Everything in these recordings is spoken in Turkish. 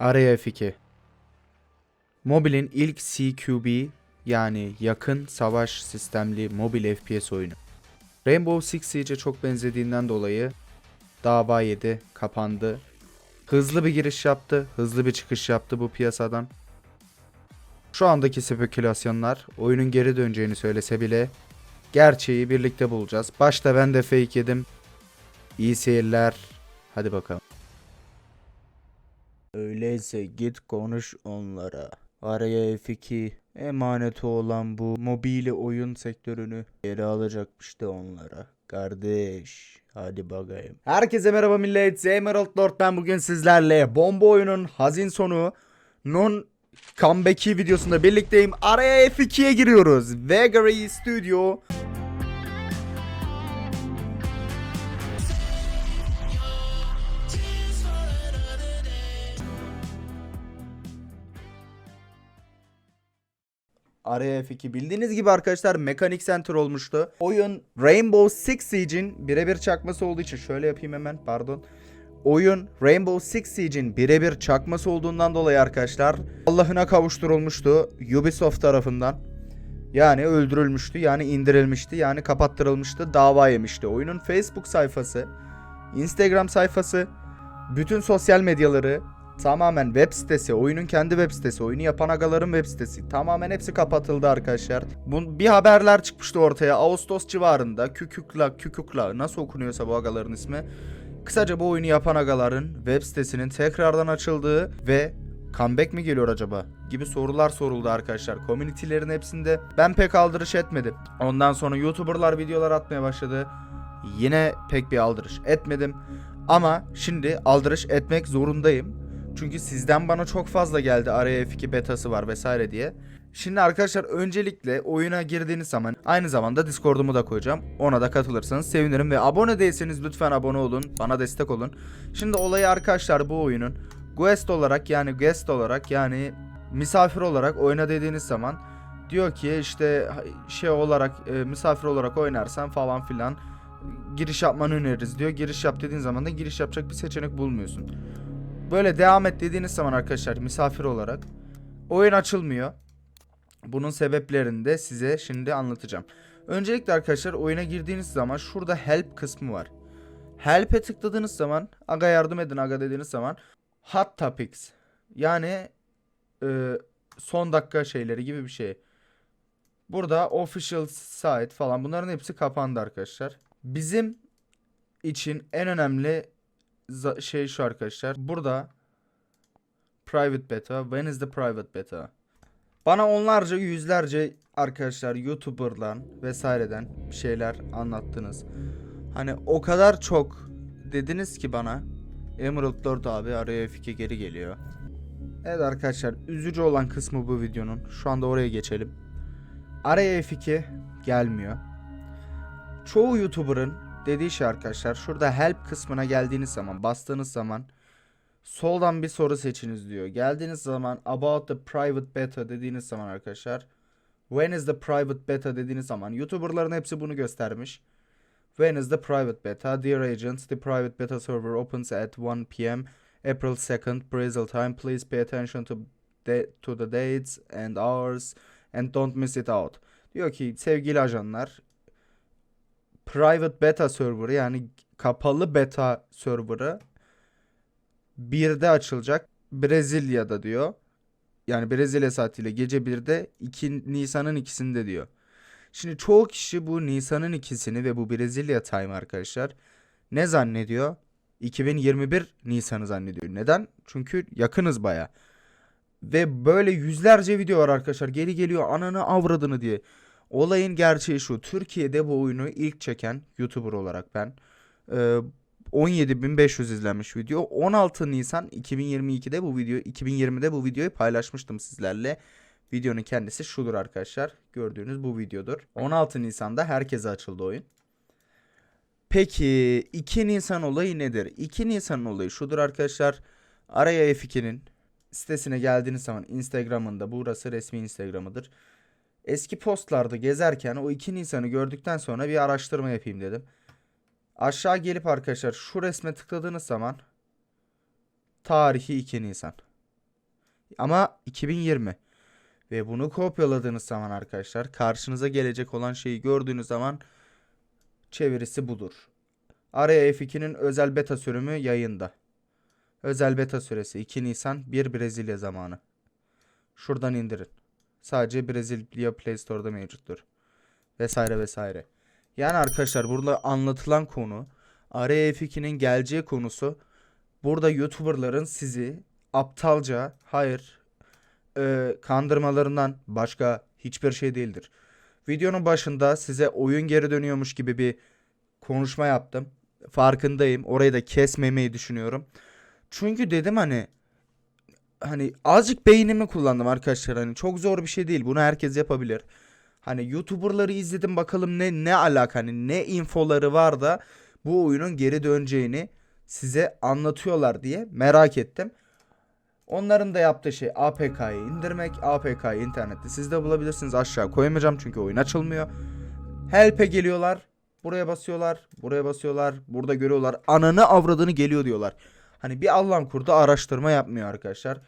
Araya F2 Mobil'in ilk CQB yani yakın savaş sistemli mobil FPS oyunu. Rainbow Six Siege'e çok benzediğinden dolayı dava yedi, kapandı. Hızlı bir giriş yaptı, hızlı bir çıkış yaptı bu piyasadan. Şu andaki spekülasyonlar oyunun geri döneceğini söylese bile gerçeği birlikte bulacağız. Başta ben de fake yedim. İyi seyirler. Hadi bakalım. Öyleyse git konuş onlara. Araya F2 emaneti olan bu mobili oyun sektörünü geri alacakmış da onlara. Kardeş hadi bakayım. Herkese merhaba millet. Emerald Lord ben bugün sizlerle bomba oyunun hazin sonu non comeback'i videosunda birlikteyim. Araya F2'ye giriyoruz. Vegary Studio Araya F2 bildiğiniz gibi arkadaşlar Mechanic Center olmuştu. Oyun Rainbow Six Siege'in birebir çakması olduğu için şöyle yapayım hemen pardon. Oyun Rainbow Six Siege'in birebir çakması olduğundan dolayı arkadaşlar Allah'ına kavuşturulmuştu Ubisoft tarafından. Yani öldürülmüştü, yani indirilmişti, yani kapattırılmıştı, dava yemişti. Oyunun Facebook sayfası, Instagram sayfası, bütün sosyal medyaları, Tamamen web sitesi, oyunun kendi web sitesi, oyunu yapan agaların web sitesi tamamen hepsi kapatıldı arkadaşlar. Bu, bir haberler çıkmıştı ortaya Ağustos civarında Kükükla Kükükla nasıl okunuyorsa bu agaların ismi. Kısaca bu oyunu yapan agaların web sitesinin tekrardan açıldığı ve comeback mi geliyor acaba gibi sorular soruldu arkadaşlar. Community'lerin hepsinde ben pek aldırış etmedim. Ondan sonra YouTuber'lar videolar atmaya başladı. Yine pek bir aldırış etmedim. Ama şimdi aldırış etmek zorundayım. Çünkü sizden bana çok fazla geldi araya F2 betası var vesaire diye. Şimdi arkadaşlar öncelikle oyuna girdiğiniz zaman aynı zamanda Discord'umu da koyacağım. Ona da katılırsanız sevinirim ve abone değilseniz lütfen abone olun. Bana destek olun. Şimdi olayı arkadaşlar bu oyunun guest olarak yani guest olarak yani misafir olarak oyna dediğiniz zaman diyor ki işte şey olarak e, misafir olarak oynarsan falan filan giriş yapmanı öneririz diyor. Giriş yap dediğin zaman da giriş yapacak bir seçenek bulmuyorsun. Böyle devam et dediğiniz zaman arkadaşlar misafir olarak oyun açılmıyor. Bunun sebeplerini de size şimdi anlatacağım. Öncelikle arkadaşlar oyuna girdiğiniz zaman şurada help kısmı var. Help'e tıkladığınız zaman aga yardım edin aga dediğiniz zaman hot topics yani e, son dakika şeyleri gibi bir şey. Burada official site falan bunların hepsi kapandı arkadaşlar. Bizim için en önemli şey şu arkadaşlar. Burada private beta. When is the private beta? Bana onlarca yüzlerce arkadaşlar YouTuber'dan vesaireden bir şeyler anlattınız. Hani o kadar çok dediniz ki bana Emerald Lord abi araya F2 geri geliyor. Evet arkadaşlar üzücü olan kısmı bu videonun. Şu anda oraya geçelim. Araya F2 gelmiyor. Çoğu YouTuber'ın dediği şey arkadaşlar şurada help kısmına geldiğiniz zaman bastığınız zaman soldan bir soru seçiniz diyor. Geldiğiniz zaman about the private beta dediğiniz zaman arkadaşlar when is the private beta dediğiniz zaman YouTuber'ların hepsi bunu göstermiş. When is the private beta? Dear agents, the private beta server opens at 1 p.m. April 2nd, Brazil time. Please pay attention to, the, to the dates and hours and don't miss it out. Diyor ki sevgili ajanlar private beta serverı yani kapalı beta serverı 1'de açılacak Brezilya'da diyor. Yani Brezilya saatiyle gece 1'de 2 Nisan'ın ikisinde diyor. Şimdi çoğu kişi bu Nisan'ın ikisini ve bu Brezilya time arkadaşlar ne zannediyor? 2021 Nisan'ı zannediyor. Neden? Çünkü yakınız baya. Ve böyle yüzlerce video var arkadaşlar. Geri geliyor ananı avradını diye. Olayın gerçeği şu. Türkiye'de bu oyunu ilk çeken YouTuber olarak ben. e, 17.500 izlenmiş video. 16 Nisan 2022'de bu video 2020'de bu videoyu paylaşmıştım sizlerle. Videonun kendisi şudur arkadaşlar. Gördüğünüz bu videodur. 16 Nisan'da herkese açıldı oyun. Peki 2 Nisan olayı nedir? 2 Nisan olayı şudur arkadaşlar. Araya F2'nin sitesine geldiğiniz zaman Instagram'ında burası resmi Instagram'ıdır. Eski postlarda gezerken o 2 Nisan'ı gördükten sonra bir araştırma yapayım dedim. Aşağı gelip arkadaşlar şu resme tıkladığınız zaman tarihi 2 Nisan. Ama 2020. Ve bunu kopyaladığınız zaman arkadaşlar karşınıza gelecek olan şeyi gördüğünüz zaman çevirisi budur. Araya F2'nin özel beta sürümü yayında. Özel beta süresi 2 Nisan 1 Brezilya zamanı. Şuradan indirin. Sadece Brezilya Play Store'da mevcuttur. Vesaire vesaire. Yani arkadaşlar burada anlatılan konu Araya F2'nin geleceği konusu burada YouTuber'ların sizi aptalca hayır e, kandırmalarından başka hiçbir şey değildir. Videonun başında size oyun geri dönüyormuş gibi bir konuşma yaptım. Farkındayım. Orayı da kesmemeyi düşünüyorum. Çünkü dedim hani hani azıcık beynimi kullandım arkadaşlar. Hani çok zor bir şey değil. Bunu herkes yapabilir. Hani YouTuber'ları izledim bakalım ne ne alaka hani ne infoları var da bu oyunun geri döneceğini size anlatıyorlar diye merak ettim. Onların da yaptığı şey APK'yı indirmek. APK'yı internette siz de bulabilirsiniz. Aşağı koyamayacağım çünkü oyun açılmıyor. Help'e geliyorlar. Buraya basıyorlar. Buraya basıyorlar. Burada görüyorlar. Ananı avradını geliyor diyorlar. Hani bir Allah'ın kurdu araştırma yapmıyor arkadaşlar.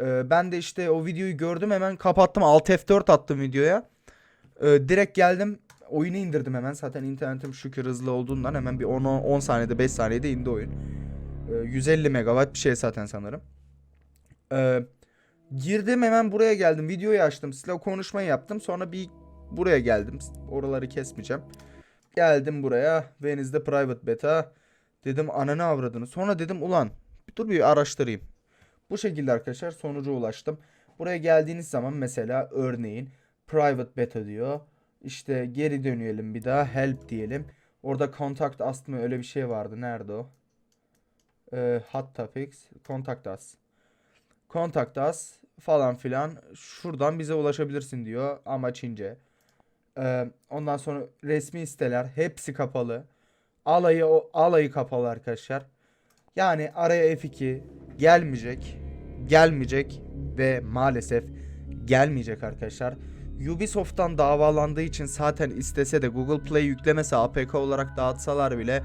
Ee, ben de işte o videoyu gördüm hemen kapattım. Alt F4 attım videoya. Ee, direkt geldim oyunu indirdim hemen. Zaten internetim şükür hızlı olduğundan hemen bir 10 10 saniyede 5 saniyede indi oyun. Ee, 150 megabayt bir şey zaten sanırım. Ee, girdim hemen buraya geldim. Videoyu açtım. Sizle o konuşmayı yaptım. Sonra bir buraya geldim. Oraları kesmeyeceğim. Geldim buraya. Venizde private beta. Dedim ananı avradını. Sonra dedim ulan bir dur bir araştırayım. Bu şekilde arkadaşlar sonuca ulaştım. Buraya geldiğiniz zaman mesela örneğin private beta diyor. İşte geri dönelim bir daha help diyelim. Orada contact us mı öyle bir şey vardı. Nerede o? Ee, hot topics. Contact us. Contact us falan filan. Şuradan bize ulaşabilirsin diyor ama Çince. Ee, ondan sonra resmi siteler hepsi kapalı. Alayı o alayı kapalı arkadaşlar. Yani araya F2 gelmeyecek. Gelmeyecek ve maalesef gelmeyecek arkadaşlar. Ubisoft'tan davalandığı için zaten istese de Google Play yüklemese APK olarak dağıtsalar bile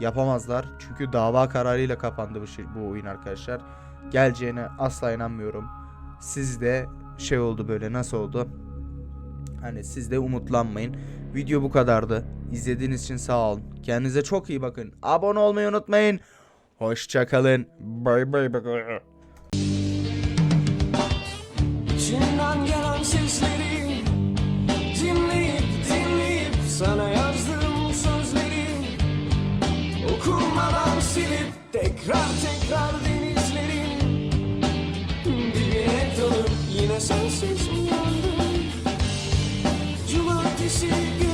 yapamazlar. Çünkü dava kararıyla kapandı bu, şey, bu oyun arkadaşlar. Geleceğine asla inanmıyorum. Siz de şey oldu böyle nasıl oldu? Hani siz de umutlanmayın. Video bu kadardı. İzlediğiniz için sağ olun. Kendinize çok iyi bakın. Abone olmayı unutmayın. Hoşçakalın. Bye bye bye. İçinden gelen sesleri dinleyip dinleyip sana yazdığım sözleri okumadan silip tekrar tekrar denizlerin dibine dalıp yine sensiz she